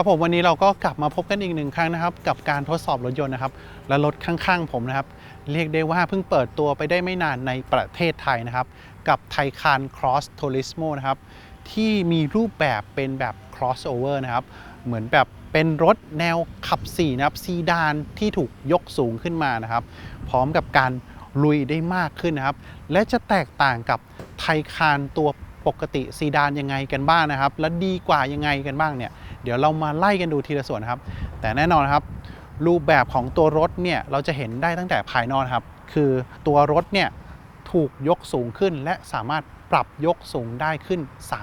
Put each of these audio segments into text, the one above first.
ครับผมวันนี้เราก็กลับมาพบกันอีกหนึ่งครั้งนะครับ กับการทดสอบรถยนต์นะครับ และรถข้างๆผมนะครับ เรียกได้ว่าเพิ่งเปิดตัวไปได้ไม่นานในประเทศไทยนะครับ กับไทคาน Cross Turismo นะครับ ที่มีรูปแบบเป็นแบบ crossover นะครับ เหมือนแบบเป็นรถแนวขับ4นะครับซีดานที่ถูกยกสูงขึ้นมานะครับ พร้อมกับการลุยได้มากขึ้นนะครับ และจะแตกต่างกับไทคานตัวปกติซีดานยังไงกันบ้างนะครับ และดีกว่ายังไงกันบ้างเนี่ย เดี๋ยวเรามาไล่กันดูทีละส่วนครับ แต่แน่นอนครับ รูปแบบของตัวรถเนี่ยเราจะเห็นได้ตั้งแต่ภายนอกครับ คือตัวรถเนี่ยถูกยกสูงขึ้นและสามารถปรับยกสูงได้ขึ้น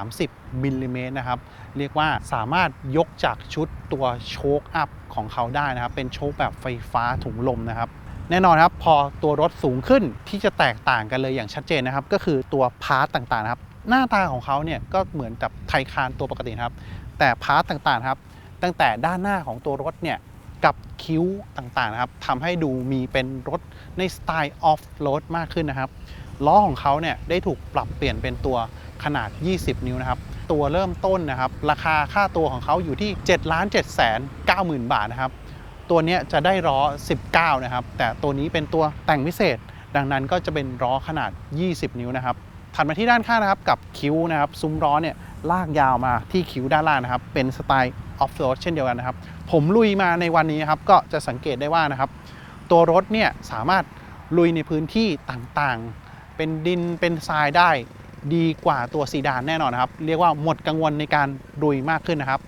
30มิลลิเมตรนะครับ เรียกว่าสามารถยกจากชุดตัวโชคอัพของเขาได้นะครับ เป็นโชคแบบไฟฟ้าถุงลมนะครับ แน่นอนครับ พอตัวรถสูงขึ้นที่จะแตกต่างกันเลยอย่างชัดเจนนะครับ ก็คือตัวพาร์ตต่างๆนะครับ หน้าตาของเขาเนี่ยก็เหมือนกับไทคานตัวปกตินะครับ แต่พาร์ตต่างๆครับ ตั้งแต่ด้านหน้าของตัวรถเนี่ยกับคิ้วต่างๆนะครับทำให้ดูมีเป็นรถในสไตล์ออฟโรดมากขึ้นนะครับล้อของเขาเนี่ยได้ถูกปรับเปลี่ยนเป็นตัวขนาด 20 นิ้วนะครับ ตัวเริ่มต้นนะครับ ราคาค่าตัวของเขาอยู่ที่ 7 7 9 0 0 0 0 บาทนะครับ ตัวนี้จะได้ล้อ 19 นะครับ แต่ตัวนี้เป็นตัวแต่งพิเศษ ดังนั้นก็จะเป็นล้อขนาด 20 นิ้วนะครับ ถัดมาที่ด้านข้างนะครับกับคิ้วนะครับซุ้มล้อเนี่ยลากยาวมาที่คิ้วด้านล่างนะครับ เป็นสไตล์ออฟโรดเช่นเดียวกันนะครับ ผมลุยมาในวันนี้ครับก็จะสังเกตได้ว่านะครับ ตัวรถเนี่ยสามารถลุยในพื้นที่ต่างๆ เป็นดินเป็นทรายได้ดีกว่าตัวซีดานแน่นอนนะครับ เรียกว่าหมดกังวลในการลุยมากขึ้นนะครับ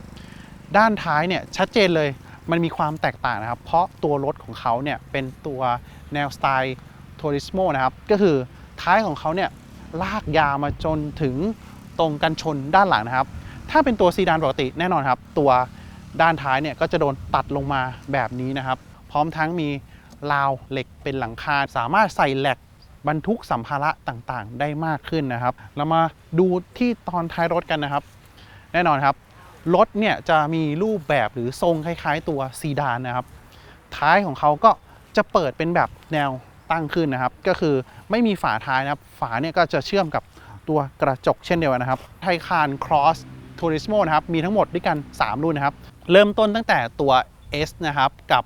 ด้านท้ายเนี่ยชัดเจนเลยมันมีความแตกต่างนะครับ เพราะตัวรถของเขาเนี่ยเป็นตัวแนวสไตล์ทัวริสโมนะครับก็คือท้ายของเขาเนี่ย ลากยาวมาจนถึงตรงกันชนด้านหลังนะครับ ถ้าเป็นตัวซีดานปกติแน่นอนครับ ตัวด้านท้ายเนี่ยก็จะโดนตัดลงมาแบบนี้นะครับ พร้อมทั้งมีราวเหล็กเป็นหลังคา สามารถใส่แหลกบรรทุกสัมภาระต่างๆ ได้มากขึ้นนะครับ เรามาดูที่ตอนท้ายรถกันนะครับ แน่นอนครับ รถเนี่ยจะมีรูปแบบหรือทรงคล้ายๆ ตัวซีดานนะครับ ท้ายของเขาก็จะเปิดเป็นแบบแนว ตั้งขึ้นนะครับ ก็คือไม่มีฝาท้ายนะครับ ฝาเนี่ยก็จะเชื่อมกับตัวกระจกเช่นเดียวกันนะครับ ไทคาน Cross Turismo นะครับ มีทั้งหมดด้วยกัน 3 รุ่นนะครับ เริ่มต้นตั้งแต่ตัว S นะครับ กับ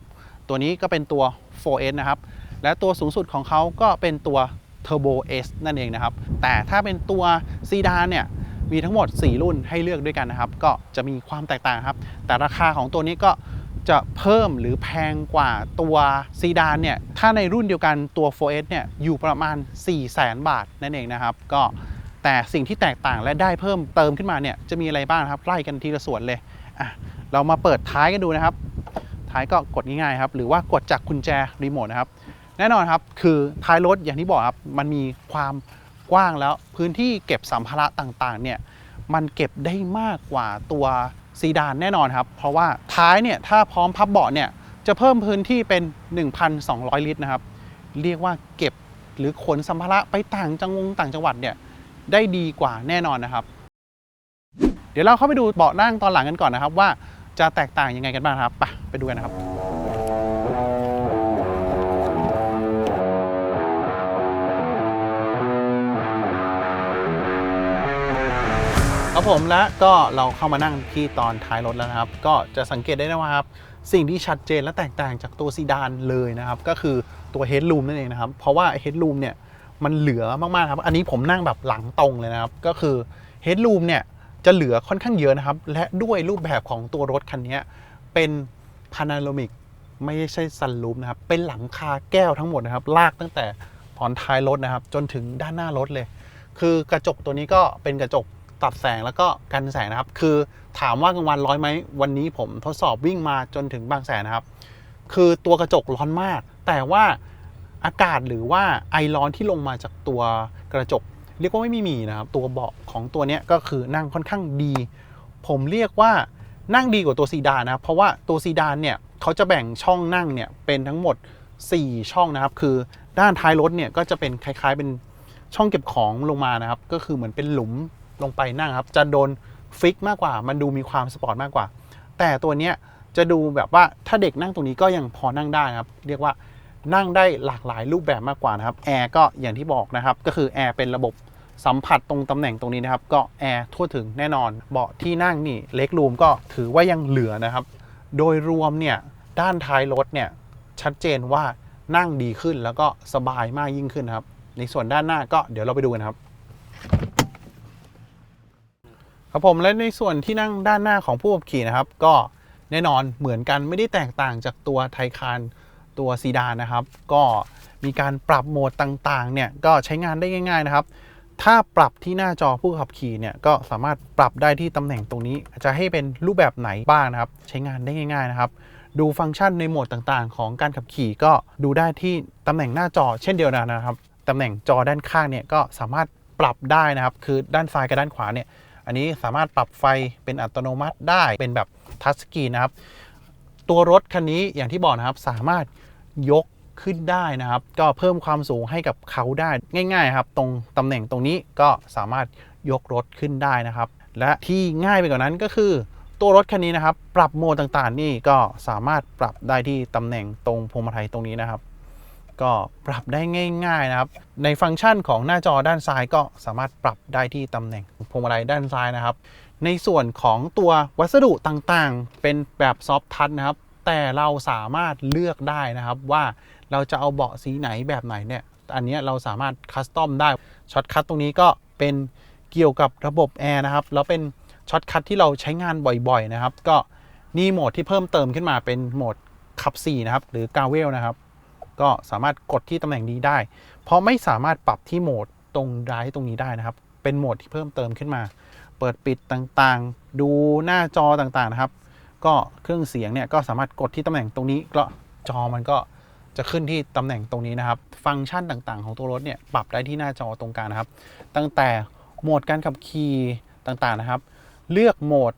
ตัวนี้ก็เป็นตัว 4S นะครับ และตัวสูงสุดของเขาก็เป็นตัว Turbo S นั่นเองนะครับ แต่ถ้าเป็นตัวซีดานเนี่ยมีทั้งหมด 4 รุ่นให้เลือกด้วยกันนะครับ ก็จะมีความแตกต่างครับ แต่ราคาของตัวนี้ก็ จะเพิ่มหรือแพงกว่าตัวซีดานเนี่ย ถ้าในรุ่นเดียวกันตัว 4S เนี่ย อยู่ประมาณ 4 0 0 0 0 0 บาทนั่นเองนะครับ ก็แต่สิ่งที่แตกต่างและได้เพิ่มเติมขึ้นมาเนี่ย จะมีอะไรบ้างครับ ไล่กันทีละส่วนเลยอะเรามาเปิดท้ายกันดูนะครับ ท้ายก็กดง่ายๆครับ หรือว่ากดจากกุญแจรีโมทนะครับ แน่นอนครับ คือท้ายรถอย่างที่บอกครับ มันมีความกว้างแล้วพื้นที่เก็บสัมภาระต่างๆ เนี่ย มันเก็บได้มากกว่าตัว ซีดานแน่นอนครับ เพราะว่าท้ายเนี่ยถ้าพร้อมพับเบาะเนี่ยจะเพิ่มพื้นที่เป็น 1,200 ลิตรนะครับ เรียกว่าเก็บหรือขนสัมภาระไปต่างจังหวงต่างจังหวัดเนี่ยได้ดีกว่าแน่นอนนะครับ เดี๋ยวเราเข้าไปดูเบาะนั่งตอนหลังกันก่อนนะครับ ว่าจะแตกต่างยังไงกันบ้างครับไปไปดูกันนะครับ ครับผมและก็เราเข้ามานั่งที่ตอนท้ายรถแล้วนะครับ ก็จะสังเกตได้นะว่าครับ สิ่งที่ชัดเจนและแตกต่างจากตัวซีดานเลยนะครับ ก็คือตัวเฮด o ูมนั่นเองนะครับ เพราะว่าเฮด o ูมเนี่ยมันเหลือมากๆครับ อันนี้ผมนั่งแบบหลังตรงเลยนะครับ ก็คือเฮด o ูมเนี่ยจะเหลือค่อนข้างเยอะนะครับ และด้วยรูปแบบของตัวรถคันนี้เป็นพานาโรมิกไม่ใช่ซันรูมนะครับ เป็นหลังคาแก้วทั้งหมดนะครับ ลากตั้งแต่ตอนท้ายรถนะครับ จนถึงด้านหน้ารถเลย คือกระจกตัวนี้ก็เป็นกระจก ตัดแสงแล้วก็กันแสงนะครับ คือถามว่ากลางวันร้อนไหมวันนี้ผมทดสอบวิ่งมาจนถึงบางแสนนะครับ คือตัวกระจกร้อนมาก แต่ว่าอากาศหรือว่าไอร้อนที่ลงมาจากตัวกระจก เรียกว่าไม่มีนะครับ ตัวเบาะของตัวนี้ก็คือนั่งค่อนข้างดี ผมเรียกว่านั่งดีกว่าตัวซีดานนะครับ เพราะว่าตัวซีดานเนี่ยเขาจะแบ่งช่องนั่งเนี่ยเป็นทั้งหมด 4 ช่องนะครับ คือด้านท้ายรถเนี่ยก็จะเป็นคล้ายๆเป็นช่องเก็บของลงมานะครับ ก็คือเหมือนเป็นหลุม ลงไปนั่งครับ จะโดนฟิกมากกว่า มันดูมีความสปอร์ตมากกว่า แต่ตัวเนี้ยจะดูแบบว่าถ้าเด็กนั่งตรงนี้ก็ยังพอนั่งได้ครับ เรียกว่านั่งได้หลากหลายรูปแบบมากกว่านะครับแอร์ก็อย่างที่บอกนะครับ ก็คือแอร์เป็นระบบสัมผัสตรงตำแหน่งตรงนี้นะครับ ก็แอร์ทั่วถึงแน่นอน เบาะที่นั่งนี่เล็กรูมก็ถือว่ายังเหลือนะครับ โดยรวมเนี่ยด้านท้ายรถเนี่ยชัดเจนว่านั่งดีขึ้นแล้วก็สบายมากยิ่งขึ้นนครับ ในส่วนด้านหน้าก็เดี๋ยวเราไปดูกันครับ ครับผมและในส่วนที่นั่งด้านหน้าของผู้ขับขี่นะครับ ก็แน่นอนเหมือนกันไม่ได้แตกต่างจากตัวไทคานตัวซีดานนะครับ ก็มีการปรับโหมดต่างๆเนี่ยก็ใช้งานได้ง่าย ๆนะครับ ถ้าปรับที่หน้าจอผู้ขับขี่เนี่ยก็สามารถปรับได้ที่ตำแหน่งตรงนี้ จะให้เป็นรูปแบบไหนบ้างนะครับ ใช้งานได้ง่าย ๆนะครับ ดูฟังก์ชันในโหมดต่างๆ ของการขับขี่ก็ดูได้ที่ตำแหน่งหน้าจอเช่นเดียวกันนะครับตำแหน่งจอด้านข้างเนี่ยก็สามารถปรับได้นะครับ คือด้านซ้ายกับด้านขวาเนี่ย อันนี้สามารถปรับไฟเป็นอัตโนมัติได้เป็นแบบทัชสกรีนนะครับ ตัวรถคันนี้อย่างที่บอกนะครับสามารถยกขึ้นได้นะครับ ก็เพิ่มความสูงให้กับเขาได้ง่าย ๆ ครับ ตรงตำแหน่งตรงนี้ก็สามารถยกรถขึ้นได้นะครับ และที่ง่ายไปกว่านั้นก็คือ ตัวรถคันนี้นะครับ ปรับโหมดต่างๆ นี่ก็สามารถปรับได้ที่ตำแหน่งตรงพวงมาลัยตรงนี้นะครับ ก็ปรับได้ง่าย ๆนะครับ ในฟังก์ชันของหน้าจอด้านซ้ายก็สามารถปรับได้ที่ตำแหน่งพวงมาลัยด้านซ้ายนะครับ ในส่วนของตัววัสดุต่างๆ เป็นแบบซอฟท์ทัชนะครับ แต่เราสามารถเลือกได้นะครับว่าเราจะเอาเบาะสีไหนแบบไหนเนี่ย อันนี้เราสามารถคัสตอมได้ช็อตคัทตรงนี้ก็เป็นเกี่ยวกับระบบแอร์นะครับแล้วเป็นช็อตคัทที่เราใช้งานบ่อยๆนะครับ ก็นี่โหมดที่เพิ่มเติมขึ้นมาเป็นโหมดขับ4นะครับหรือกาเวลนะครับ ก็สามารถกดที่ตำแหน่งนี้ได้ เพราะไม่สามารถปรับที่โหมดตรงไดรฟ์ตรงนี้ได้นะครับ เป็นโหมดที่เพิ่มเติมขึ้นมา เปิดปิดต่างๆ ดูหน้าจอต่างๆนะครับ ก็เครื่องเสียงเนี่ยก็สามารถกดที่ตำแหน่งตรงนี้ก็จอมันก็จะขึ้นที่ตำแหน่งตรงนี้นะครับ ฟังก์ชันต่างๆ ของตัวรถเนี่ยปรับได้ที่หน้าจอตรงกลางนะครับ ตั้งแต่โหมดการขับขี่ต่างๆนะครับ เลือกโหมด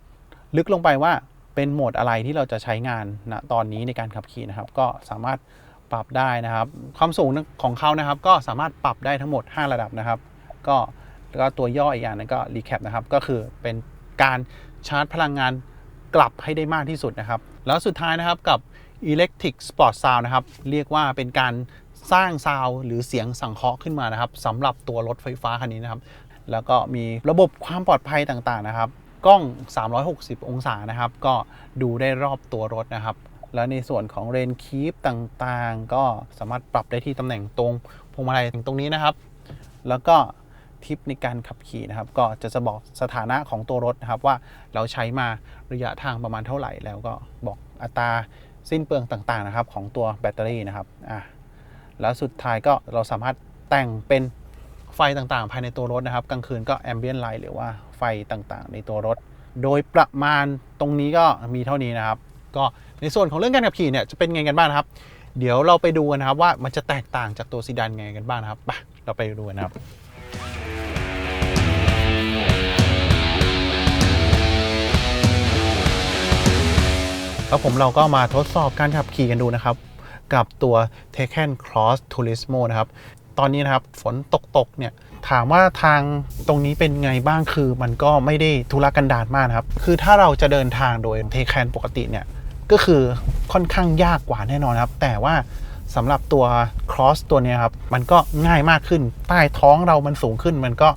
ลึกลงไปว่าเป็นโหมดอะไรที่เราจะใช้งานณตอนนี้ในการขับขี่นะครับ ก็สามารถ ปรับได้นะครับ ความสูงของเขานะครับ ก็สามารถปรับได้ทั้งหมด 5 ระดับนะครับ ก็แล้วก็ตัวย่ออีกอย่างนึงก็รีแคปนะครับ ก็คือเป็นการชาร์จพลังงานกลับให้ได้มากที่สุดนะครับ แล้วสุดท้ายนะครับกับ Electric Sport Sound นะครับ เรียกว่าเป็นการสร้างซาวด์หรือเสียงสังเคราะห์ขึ้นมานะครับสำหรับตัวรถไฟฟ้าคันนี้นะครับ แล้วก็มีระบบความปลอดภัยต่างๆนะครับ กล้อง 360 องศานะครับ ก็ดูได้รอบตัวรถนะครับ แล้วในส่วนของเรนคีฟต่างๆ ก็สามารถปรับได้ที่ตำแหน่งตรงพวงมาลัยตรงนี้นะครับ แล้วก็ทิปในการขับขี่นะครับ ก็จะจะบอกสถานะของตัวรถนะครับว่าเราใช้มาระยะทางประมาณเท่าไหร่แล้วก็บอกอัตราสิ้นเปลืองต่างๆนะครับของตัวแบตเตอรี่นะครับอะแล้วสุดท้ายก็เราสามารถแต่งเป็นไฟต่างๆ ภายในตัวรถนะครับ กลางคืนก็แอมเบียนไลท์หรือว่าไฟต่างๆ ในตัวรถ โดยประมาณตรงนี้ก็มีเท่านี้นะครับ ก็ในส่วนของเรื่องการขับขี่เนี่ยจะเป็นไงกันบ้างนะครับ เดี๋ยวเราไปดูกันนะครับว่ามันจะแตกต่างจากตัวซีดานไงกันบ้างนะครับไปเราไปดูกันะครับแล้วผมเราก็มาทดสอบการขับขี่กันดูนะครับ กับตัว Taken Cross Turismo นะครับ ตอนนี้นะครับฝนตกตกๆเนี่ย ถามว่าทางตรงนี้เป็นไงบ้างคือมันก็ไม่ได้ทุรกันดารมากนะครับ คือถ้าเราจะเดินทางโดย Taken ปกติเนี่ย ก็คือค่อนข้างยากกว่าแน่นอนครับ แต่ว่าสำหรับตัว cross ตัวนี้ครับ มันก็ง่ายมากขึ้น ใต้ท้องเรามันสูงขึ้น มันก็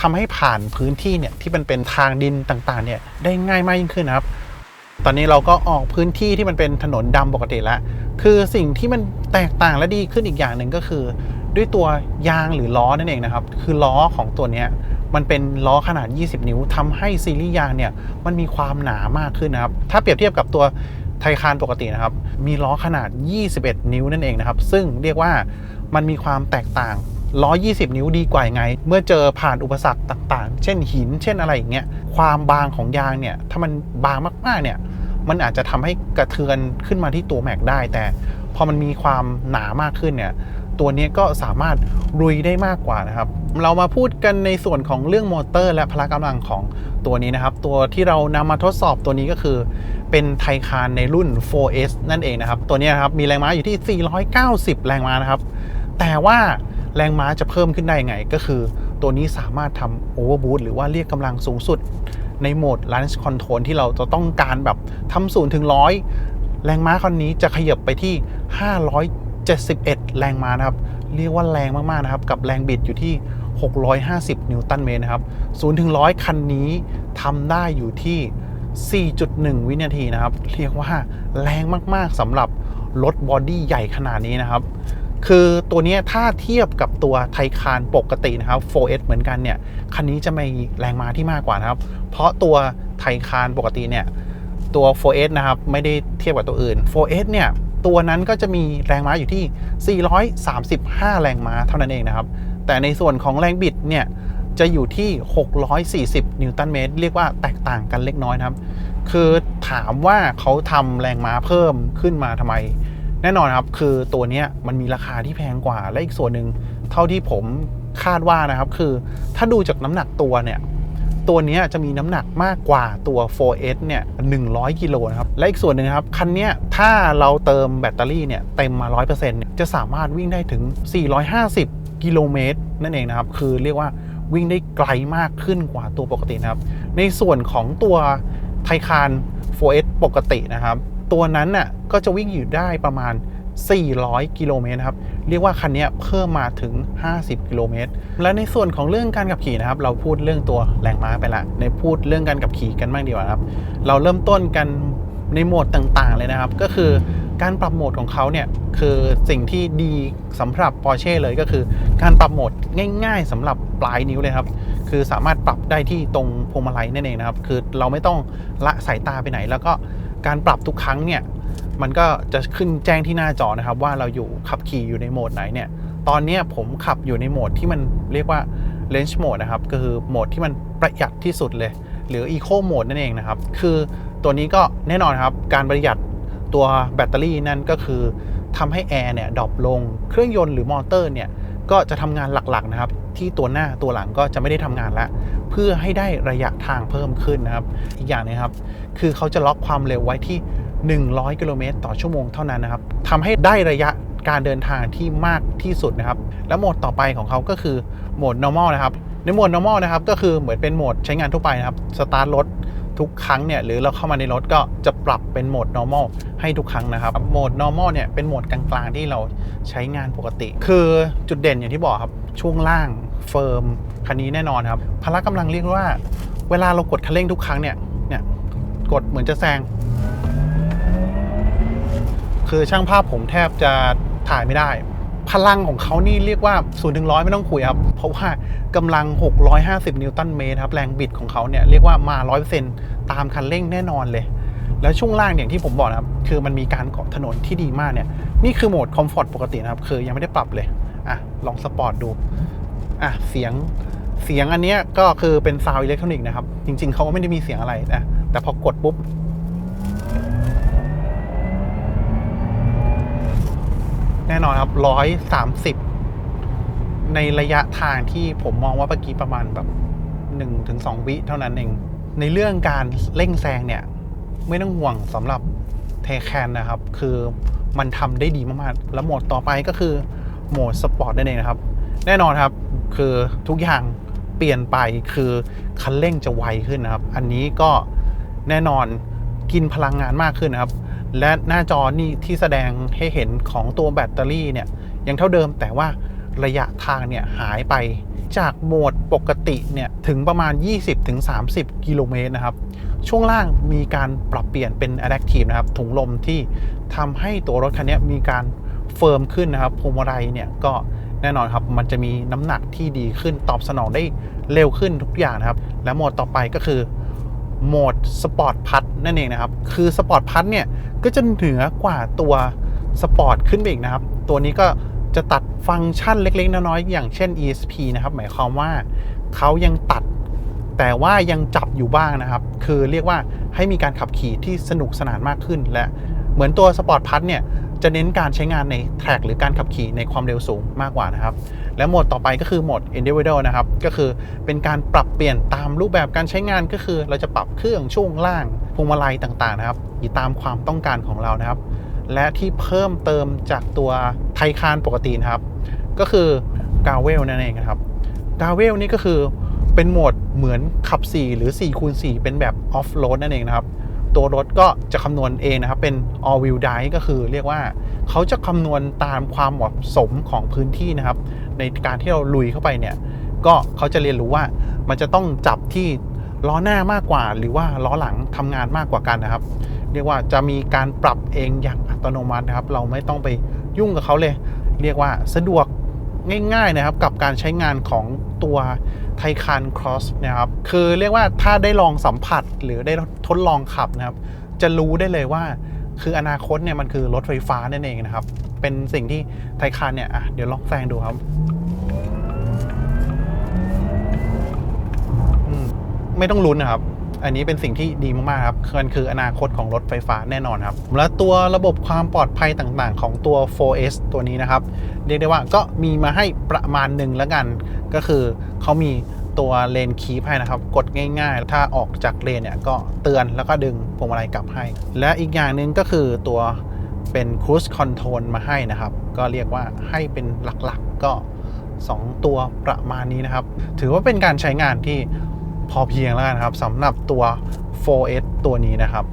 ทำให้ผ่านพื้นที่เนี่ยที่มันเป็นทางดินต่างๆเนี่ยได้ง่ายมากยิ่งขึ้นนะครับ ตอนนี้เราก็ออกพื้นที่ที่มันเป็นถนนดำปกติแล้ว คือสิ่งที่มันแตกต่างและดีขึ้นอีกอย่างหนึ่งก็คือ ด้วยตัวยางหรือล้อนั่นเองนะครับ คือล้อของตัวนี้มันเป็นล้อขนาด 20 นิ้วทำให้ซีรีส์ยางเนี่ยมันมีความหนามากขึ้นนะครับ ถ้าเปรียบเทียบกับตัว ไทคานปกตินะครับ มีล้อขนาด 21 นิ้วนั่นเองนะครับ ซึ่งเรียกว่ามันมีความแตกต่างล้อ 20 นิ้วดีกว่ายังไง เมื่อเจอผ่านอุปสรรคต่างๆ เช่นหิน เช่นอะไรอย่างเงี้ย ความบางของยางเนี่ย ถ้ามันบางมากๆ เนี่ย มันอาจจะทำให้กระเทือนขึ้นมาที่ตัวแม็กได้ แต่พอมันมีความหนามากขึ้นเนี่ย ตัวนี้ก็สามารถรุยได้มากกว่านะครับ เรามาพูดกันในส่วนของเรื่องมอเตอร์ และพละกำลังของตัวนี้นะครับ ตัวที่เรานำมาทดสอบตัวนี้ก็คือ เป็นไทคานในรุ่น 4S นั่นเองนะครับ ตัวนี้นะครับมีแรงม้าอยู่ที่ 490 แรงม้านะครับ แต่ว่าแรงม้าจะเพิ่มขึ้นได้ยังไง ก็คือตัวนี้สามารถทำโอเวอร์บูทหรือว่าเรียกกำลังสูงสุดในโหมด Launch Control ที่เราจะต้องการแบบทำศูนย์ถึงร้อยแรงม้าคันนี้จะขยับไปที่ 71 แรงม้านะครับ เรียกว่าแรงมากๆนะครับ กับแรงบิดอยู่ที่ 650 นิวตันเมตรนะครับ0ถึง100 คันนี้ทำได้อยู่ที่ 4.1 วินาทีนะครับ เรียกว่าแรงมากๆสำหรับรถบอดี้ใหญ่ขนาดนี้นะครับ คือตัวนี้ถ้าเทียบกับตัวไทคานปกตินะครับ 4S เหมือนกันเนี่ย คันนี้จะมีแรงม้าที่มากกว่านะครับ เพราะตัวไทคานปกติเนี่ย ตัว 4S นะครับ ไม่ได้เทียบกับตัวอื่น 4S เนี่ย ตัวนั้นก็จะมีแรงม้าอยู่ที่ 435 แรงม้าเท่านั้นเองนะครับ แต่ในส่วนของแรงบิดเนี่ยจะอยู่ที่ 640 นิวตันเมตร เรียกว่าแตกต่างกันเล็กน้อยนะครับ คือถามว่าเขาทำแรงม้าเพิ่มขึ้นมาทำไม แน่นอนครับ คือตัวนี้มันมีราคาที่แพงกว่า และอีกส่วนหนึ่งเท่าที่ผมคาดว่านะครับ คือถ้าดูจากน้ำหนักตัวเนี่ย ตัวนี้จะมีน้ำหนักมากกว่าตัว 4S เนี่ย100 กิโลนะครับ และอีกส่วนหนึ่งครับ คันนี้ถ้าเราเติมแบตเตอรี่เนี่ยเต็มมา 100%เนี่ยจะสามารถวิ่งได้ถึง 450 กิโลเมตรนั่นเองนะครับ คือเรียกว่าวิ่งได้ไกลมากขึ้นกว่าตัวปกตินะครับ ในส่วนของตัวไทคาน 4S ปกตินะครับ ตัวนั้นน่ะก็จะวิ่งอยู่ได้ประมาณ 400 กิโลเมตรนะครับ เรียกว่าคันนี้เพิ่มมาถึง 50 กิโลเมตร และในส่วนของเรื่องการขับขี่นะครับ เราพูดเรื่องตัวแรงม้าไปละ ในพูดเรื่องการขับขี่กันบ้างดีกว่าครับ เราเริ่มต้นกันในโหมดต่างๆ เลยนะครับ ก็คือการปรับโหมดของเขาเนี่ยคือสิ่งที่ดีสำหรับ Porsche เลยก็คือการปรับโหมดง่าย ๆสำหรับปลายนิ้วเลยครับ คือสามารถปรับได้ที่ตรงพวงมาลัยนั่นเองนะครับ คือเราไม่ต้องละสายตาไปไหน แล้วก็การปรับทุกครั้งเนี่ย มันก็จะขึ้นแจ้งที่หน้าจอนะครับ ว่าเราอยู่ขับขี่อยู่ในโหมดไหนเนี่ย ตอนนี้ผมขับอยู่ในโหมดที่มันเรียกว่า range mode นะครับ ก็คือโหมดที่มันประหยัดที่สุดเลย หรือ eco mode นั่นเองนะครับ คือตัวนี้ก็แน่นอนครับ การประหยัดตัวแบตเตอรี่นั่นก็คือทำให้แอร์เนี่ยดรอปลง เครื่องยนต์หรือมอเตอร์เนี่ยก็จะทำงานหลักๆนะครับ ที่ตัวหน้าตัวหลังก็จะไม่ได้ทำงานล้วเพื่อให้ได้ระยะทางเพิ่มขึ้นนะครับ อีกอย่างนะครับ คือเขาจะล็อกความเร็วไว้ที่ 100 กิโลเมตรต่อชั่วโมงเท่านั้นนะครับทำให้ได้ระยะการเดินทางที่มากที่สุดนะครับ แล้วโหมดต่อไปของเขาก็คือโหมด normal นะครับในโหมด normal นะครับก็คือเหมือนเป็นโหมดใช้งานทั่วไปนะครับสตาร์ทรถทุกครั้งเนี่ยหรือเราเข้ามาในรถก็จะปรับเป็นโหมด normal ให้ทุกครั้งนะครับโหมด normal เนี่ยเป็นโหมดกลางๆที่เราใช้งานปกติ คือจุดเด่นอย่างที่บอกครับช่วงล่างเฟิร์มคันนี้แน่นอนครับพละกำลังเรียกว่า เวลาเรากดคันเร่งทุกครั้งเนี่ยเนี่ยกดเหมือนจะแซง คือช่างภาพผมแทบจะถ่ายไม่ได้ พลังของเขานี่เรียกว่า0ูนย์ถึงร้อยไม่ต้องคุยครับ เพราะว่ากำลัง 650 นิวตันเมตรครับแรงบิดของเขาเนี่ยเรียกว่ามา 100%ตามคันเร่งแน่นอนเลย แล้วช่วงล่างอย่างที่ผมบอกนะครับ คือมันมีการเกาะถนนที่ดีมากเนี่ยนี่คือโหมดคอมฟอร์ตปกตินะครับคือยังไม่ได้ปรับเลยอะลองสปอร์ตดูอะเสียงเสียงอันนี้ก็คือเป็นซาวอิเล็กทรอนิกส์นะครับ จริง ๆเขาก็ไม่ได้มีเสียงอะไรนะแต่พอกดปุ๊บ แน่นอนครับร้อยสามสิบในระยะทางที่ผมมองว่าเมื่อกี้ประมาณแบบหนึ่งถึงสองวิเท่านั้นเอง ในเรื่องการเร่งแซงเนี่ย ไม่ต้องห่วงสำหรับเทแคนนะครับ คือมันทำได้ดีมากๆ แล้วโหมดต่อไปก็คือโหมดสปอร์ตนั่นเองนะครับ แน่นอนครับคือทุกอย่างเปลี่ยนไปคือคันเร่งจะไวขึ้นนะครับ อันนี้ก็แน่นอนกินพลังงานมากขึ้นนะครับ และหน้าจอนี่ที่แสดงให้เห็นของตัวแบตเตอรี่เนี่ยยังเท่าเดิมแต่ว่าระยะทางเนี่ยหายไปจากโหมดปกติเนี่ยถึงประมาณ 20-30 กิโลเมตรนะครับ ช่วงล่างมีการปรับเปลี่ยนเป็น Adaptive นะครับ ถุงลมที่ทำให้ตัวรถคันนี้มีการเฟิร์มขึ้นนะครับพวงมาลัยเนี่ยก็แน่นอนครับ มันจะมีน้ำหนักที่ดีขึ้นตอบสนองได้เร็วขึ้นทุกอย่างนะครับ และโหมดต่อไปก็คือ โหมดสปอร์ตพัทนั่นเองนะครับ คือสปอร์ตพัทเนี่ย ก็จะเหนือกว่าตัวสปอร์ตขึ้นไปอีกนะครับ ตัวนี้ก็จะตัดฟังก์ชันเล็ก ๆ น้อยๆอย่างเช่น ESP นะครับ หมายความว่าเขายังตัดแต่ว่ายังจับอยู่บ้างนะครับ คือเรียกว่าให้มีการขับขี่ที่สนุกสนานมากขึ้นและ เหมือนตัวสปอร์ตพัทเนี่ยจะเน้นการใช้งานในแทร็กหรือการขับขี่ในความเร็วสูงมากกว่านะครับ และโหมดต่อไปก็คือโหมด individual นะครับ ก็คือเป็นการปรับเปลี่ยนตามรูปแบบการใช้งานก็คือ เราจะปรับเครื่องช่วงล่างพวงมาลัยต่างๆนะครับอยู่ตามความต้องการของเรานะครับ และที่เพิ่มเติมจากตัวไทคานปกตินะครับ ก็คือกาเวลนั่นเองครับกาเวลนี่ก็คือเป็นโหมดเหมือนขับ 4 หรือ4คูณ4เป็นแบบออฟโรดนั่นเองนะครับ ตัวรถก็จะคำนวณเองนะครับ เป็น all wheel drive ก็คือเรียกว่าเขาจะคำนวณตามความเหมาะสมของพื้นที่นะครับ ในการที่เราลุยเข้าไปเนี่ยก็เขาจะเรียนรู้ว่ามันจะต้องจับที่ล้อหน้ามากกว่าหรือว่าล้อหลังทำงานมากกว่ากันนะครับ เรียกว่าจะมีการปรับเองอย่างอัตโนมัตินะครับ เราไม่ต้องไปยุ่งกับเขาเลย เรียกว่าสะดวก ง่ายๆนะครับกับการใช้งานของตัวไทคานครอสนะครับคือเรียกว่าถ้าได้ลองสัมผัสหรือได้ทดลองขับนะครับ จะรู้ได้เลยว่าคืออนาคตเนี่ยมันคือรถไฟฟ้านั่นเองนะครับ เป็นสิ่งที่ไทคานเนี่ยอะเดี๋ยวลองแซงดูครับไม่ต้องลุ้นนะครับ อันนี้เป็นสิ่งที่ดีมากๆครับมันคืออนาคตของรถไฟฟ้าแน่นอนครับ และตัวระบบความปลอดภัยต่างๆ ของตัว 4S ตัวนี้นะครับ เรียกได้ว่าก็มีมาให้ประมาณหนึ่งแล้วกัน ก็คือเขามีตัวเลนคีพให้นะครับ กดง่ายๆ ถ้าออกจากเลนเนี่ยก็เตือนแล้วก็ดึงพวงมาลัยกลับให้ และอีกอย่างหนึ่งก็คือตัวเป็น Cruise Control มาให้นะครับ ก็เรียกว่าให้เป็นหลักๆก็ 2 ตัวประมาณนี้นะครับ ถือว่าเป็นการใช้งานที่ พอเพียงแล้วกันครับสำหรับตัว 4S ตัวนี้นะครับ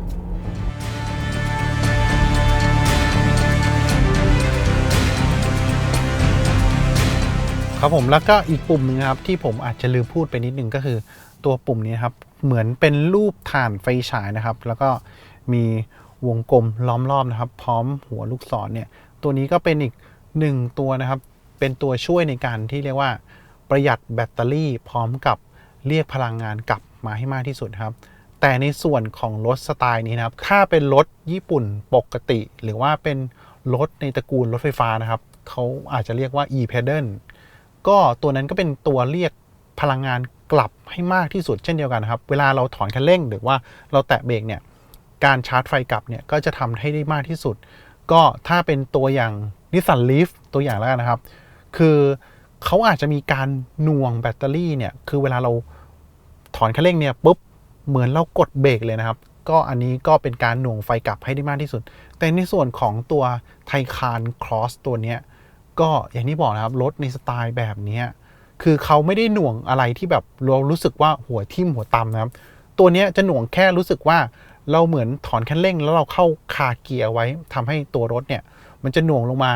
ครับผมแล้วก็อีกปุ่มหนึงครับที่ผมอาจจะลืมพูดไปนิดนึงก็คือตัวปุ่มนี้ครับเหมือนเป็นรูปถ่านไฟฉายนะครับ แล้วก็มีวงกลมล้อมรอบนะครับ พร้อมหัวลูกศรเนี่ย ตัวนี้ก็เป็นอีกหนึ่งตัวนะครับ เป็นตัวช่วยในการที่เรียกว่าประหยัดแบตเตอรี่พร้อมกับ เรียกพลังงานกลับมาให้มากที่สุดครับ แต่ในส่วนของรถสไตล์นี้นะครับ ถ้าเป็นรถญี่ปุ่นปกติ หรือว่าเป็นรถในตระกูลรถไฟฟ้านะครับ เขาอาจจะเรียกว่า e-pedal ก็ตัวนั้นก็เป็นตัวเรียกพลังงานกลับให้มากที่สุดเช่นเดียวกันครับ เวลาเราถอนคันเร่ง หรือว่าเราแตะเบรกเนี่ย การชาร์จไฟกลับเนี่ยก็จะทำให้ได้มากที่สุด ก็ถ้าเป็นตัวอย่างนิสสันลีฟตัวอย่างแล้วกันนะครับ คือเขาอาจจะมีการหน่วงแบตเตอรี่เนี่ย คือเวลาเรา ถอนคันเร่งเนี่ยปุ๊บเหมือนเรากดเบรกเลยนะครับ ก็อันนี้ก็เป็นการหน่วงไฟกลับให้ได้มากที่สุด แต่ในส่วนของตัวไทคานครอสตัวเนี้ยก็อย่างที่บอกนะครับรถในสไตล์แบบนี้คือเขาไม่ได้หน่วงอะไรที่แบบเรารู้สึกว่าหัวทิ่มหัวตำนะครับ ตัวนี้จะหน่วงแค่รู้สึกว่าเราเหมือนถอนคันเร่ง แล้วเราเข้าคาเกียร์ไว้ทำให้ตัวรถเนี่ย มันจะหน่วงลงมา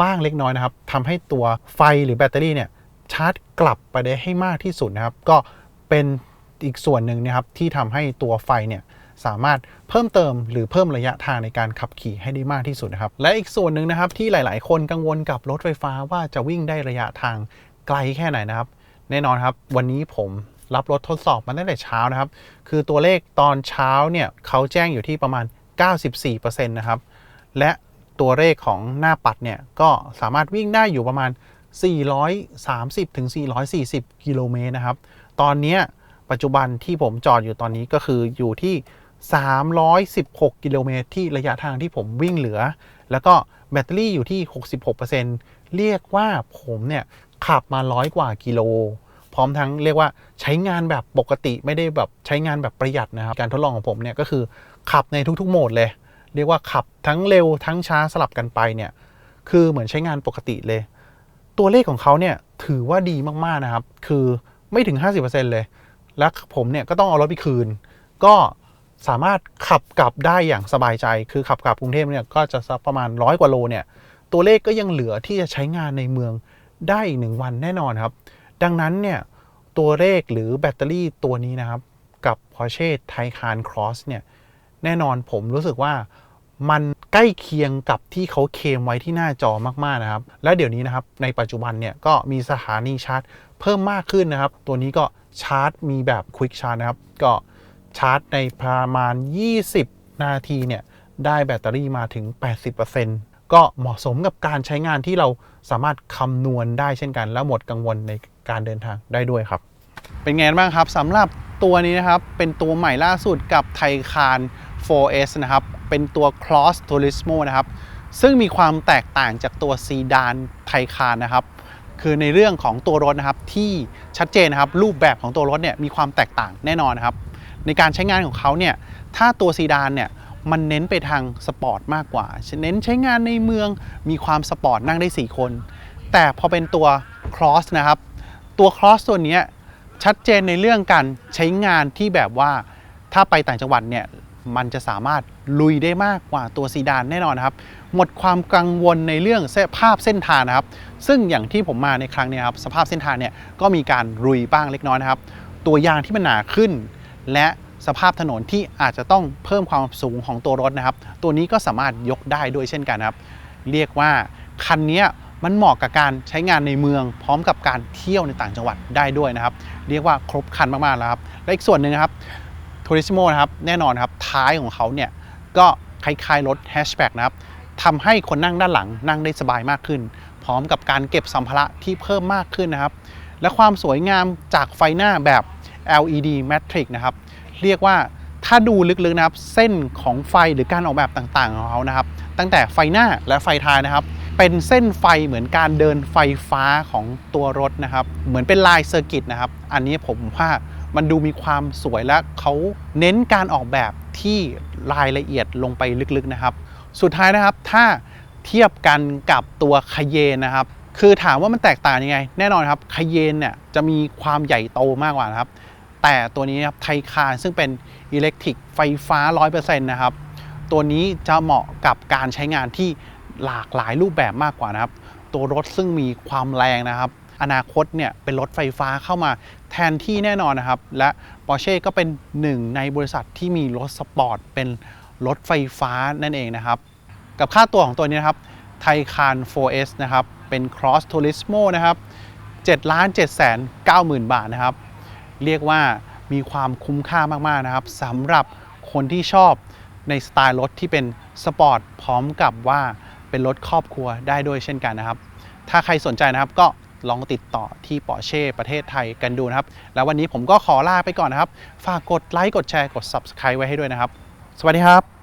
บ้างเล็กน้อยนะครับทำให้ตัวไฟหรือแบตเตอรี่เนี่ยชาร์จกลับไปได้ให้มากที่สุดนะครับ ก็เป็น อีกส่วนหนึ่งนะครับที่ทำให้ตัวไฟเนี่ยสามารถเพิ่มเติมหรือเพิ่มระยะทางในการขับขี่ให้ได้มากที่สุดนะครับ และอีกส่วนหนึ่งนะครับที่หลาย ๆ คนกังวลกับรถไฟฟ้าว่าจะวิ่งได้ระยะทางไกลแค่ไหนนะครับ แน่นอนครับ วันนี้ผมรับรถทดสอบมาตั้งแต่เช้านะครับ คือตัวเลขตอนเช้าเนี่ยเขาแจ้งอยู่ที่ประมาณ 94%นะครับ และตัวเลขของหน้าปัดเนี่ยก็สามารถวิ่งได้อยู่ประมาณ 430ถึง440 กิโลเมตรนะครับ ตอนนี้ ปัจจุบันที่ผมจอดอยู่ตอนนี้ก็คืออยู่ที่ 316 กิโลเมตรที่ระยะทางที่ผมวิ่งเหลือ แล้วก็แบตเตอรี่อยู่ที่ 66%เรียกว่าผมเนี่ยขับมาร้อยกว่ากิโล พร้อมทั้งเรียกว่าใช้งานแบบปกติไม่ได้แบบใช้งานแบบประหยัดนะครับ การทดลองของผมเนี่ยก็คือขับในทุกๆโหมดเลย เรียกว่าขับทั้งเร็วทั้งช้าสลับกันไปเนี่ยคือเหมือนใช้งานปกติเลย ตัวเลขของเขาเนี่ยถือว่าดีมากๆนะครับ คือไม่ถึง 50%เลย และผมเนี่ยก็ต้องเอารถไปคืน ก็สามารถขับกลับได้อย่างสบายใจ คือขับกลับกรุงเทพเนี่ยก็จะสักประมาณร้อยกว่าโลเนี่ย ตัวเลขก็ยังเหลือที่จะใช้งานในเมืองได้อีกหนึ่งวันแน่นอนครับ ดังนั้นเนี่ยตัวเลขหรือแบตเตอรี่ตัวนี้นะครับ กับ Porsche Taycan Cross เนี่ยแน่นอนผมรู้สึกว่ามันใกล้เคียงกับที่เขาเคมไว้ที่หน้าจอมากๆนะครับ และเดี๋ยวนี้นะครับในปัจจุบันเนี่ยก็มีสถานีชาร์จเพิ่มมากขึ้นนะครับ ตัวนี้ก็ ชาร์จมีแบบ Quick Charge นะครับ ก็ชาร์จในประมาณ 20 นาทีเนี่ย ได้แบตเตอรี่มาถึง 80%ก็เหมาะสมกับการใช้งานที่เราสามารถคำนวณได้เช่นกัน และหมดกังวลในการเดินทางได้ด้วยครับ เป็นไงบ้างครับสำหรับตัวนี้นะครับ เป็นตัวใหม่ล่าสุดกับไทคาน 4S นะครับ เป็นตัว Cross Turismo นะครับ ซึ่งมีความแตกต่างจากตัวซีดานไทคานนะครับ คือในเรื่องของตัวรถนะครับที่ชัดเจนนะครับรูปแบบของตัวรถเนี่ยมีความแตกต่างแน่นอนนะครับในการใช้งานของเขาเนี่ยถ้าตัวซีดานเนี่ยมันเน้นไปทางสปอร์ตมากกว่า เน้นใช้งานในเมืองมีความสปอร์ตนั่งได้ 4 คน แต่พอเป็นตัว Cross นะครับ ตัว Cross ตัวเนี้ยชัดเจนในเรื่องการใช้งานที่แบบว่าถ้าไปต่างจังหวัดเนี่ย มันจะสามารถลุยได้มากกว่าตัวซีดานแน่นอนนะครับ หมดความกังวลในเรื่องสภาพเส้นทางนะครับ ซึ่งอย่างที่ผมมาในครั้งนี้ครับสภาพเส้นทางเนี่ยก็มีการรุยบ้างเล็กน้อยนะครับ ตัวยางที่มันหนาขึ้น และสภาพถนนที่อาจจะต้องเพิ่มความสูงของตัวรถนะครับ ตัวนี้ก็สามารถยกได้ด้วยเช่นกันครับ เรียกว่าคันนี้มันเหมาะกับการใช้งานในเมือง พร้อมกับการเที่ยวในต่างจังหวัดได้ด้วยนะครับ เรียกว่าครบคันมากๆแล้วครับและอีกส่วนหนึ่งนะครับ ทูริสโมนะครับแน่นอนครับท้ายของเขาเนี่ยก็คล้ายๆรถแฮชแบ็กนะครับทำให้คนนั่งด้านหลังนั่งได้สบายมากขึ้น พร้อมกับการเก็บสัมภาระที่เพิ่มมากขึ้นนะครับ และความสวยงามจากไฟหน้าแบบ LED Matrix นะครับ เรียกว่าถ้าดูลึกๆนะครับ เส้นของไฟหรือการออกแบบต่างๆของเขานะครับ ตั้งแต่ไฟหน้าและไฟท้ายนะครับ เป็นเส้นไฟเหมือนการเดินไฟฟ้าของตัวรถนะครับ เหมือนเป็นลายเซอร์กิตนะครับ อันนี้ผมว่า มันดูมีความสวยและเขาเน้นการออกแบบที่รายละเอียดลงไปลึกๆนะครับ สุดท้ายนะครับถ้าเทียบกันกับตัวคาเยนนะครับ คือถามว่ามันแตกต่างยังไง แน่นอนครับคาเยนเนี่ยจะมีความใหญ่โตมากกว่านะครับ แต่ตัวนี้ครับไทคารซึ่งเป็นอิเล็กทริกไฟฟ้า 100%นะครับ ตัวนี้จะเหมาะกับการใช้งานที่หลากหลายรูปแบบมากกว่านะครับ ตัวรถซึ่งมีความแรงนะครับ อนาคตเนี่ยเป็นรถไฟฟ้าเข้ามา แทนที่แน่นอนนะครับ และ Porsche ก็เป็นหนึ่งในบริษัทที่มีรถสปอร์ตเป็นรถไฟฟ้านั่นเองนะครับ กับค่าตัวของตัวนี้นะครับไทคาน 4S นะครับ เป็น Cross Turismo นะครับ7ล้าน7แสน9หมื่นบาทนะครับ เรียกว่ามีความคุ้มค่ามากๆนะครับสำหรับคนที่ชอบในสไตล์รถที่เป็นสปอร์ตพร้อมกับว่าเป็นรถครอบครัวได้ด้วยเช่นกันนะครับ ถ้าใครสนใจนะครับก็ ลองติดต่อที่ปอร์เช่ประเทศไทยกันดูนะครับ แล้ววันนี้ผมก็ขอลาไปก่อนนะครับ ฝากกดไลค์กดแชร์กด Subscribe ไว้ให้ด้วยนะครับ สวัสดีครับ